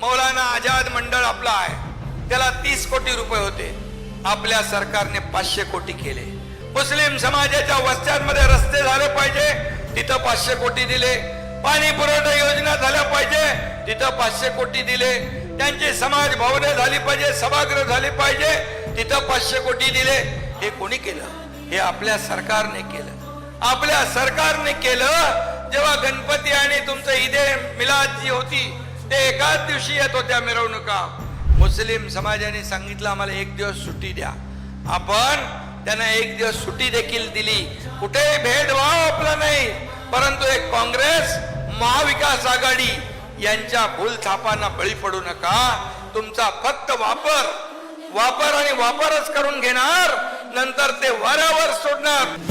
मौलाना आझाद मंडळ आपला आहे. त्याला तीस कोटी रुपये होते. आपल्या सरकारने पाचशे कोटी केले. मुस्लिम समाजाच्या वस्त्यांमध्ये रस्ते झाले पाहिजे तिथं पाचशे कोटी दिले. पाणी पुरवठा योजना झाल्या पाहिजे तिथं पाचशे कोटी दिले. त्यांची समाज भवने झाली पाहिजे सभागृह झाली पाहिजे तिथं पाचशे कोटी दिले. हे कोणी केलं? हे आपल्या सरकारने केलं. आपल्या सरकारने केलं जेव्हा गणपती आणि तुमचं ईदे मिलाद जी होती ते एकाच दिवशी येत होत्या मिरवणुका. मुस्लिम समाजाने सांगितलं आम्हाला एक दिवस सुट्टी द्या. आपण त्यांना एक दिवस सुट्टी देखील दिली. कुठेही भेदभाव आपला नाही परंतु एक काँग्रेस महाविकास आघाडी यांच्या भूलथापांना बळी पडू नका. तुमचा फक्त वापर वापर आणि वापरच करून घेणार नंतर ते वाऱ्यावर सोडणार.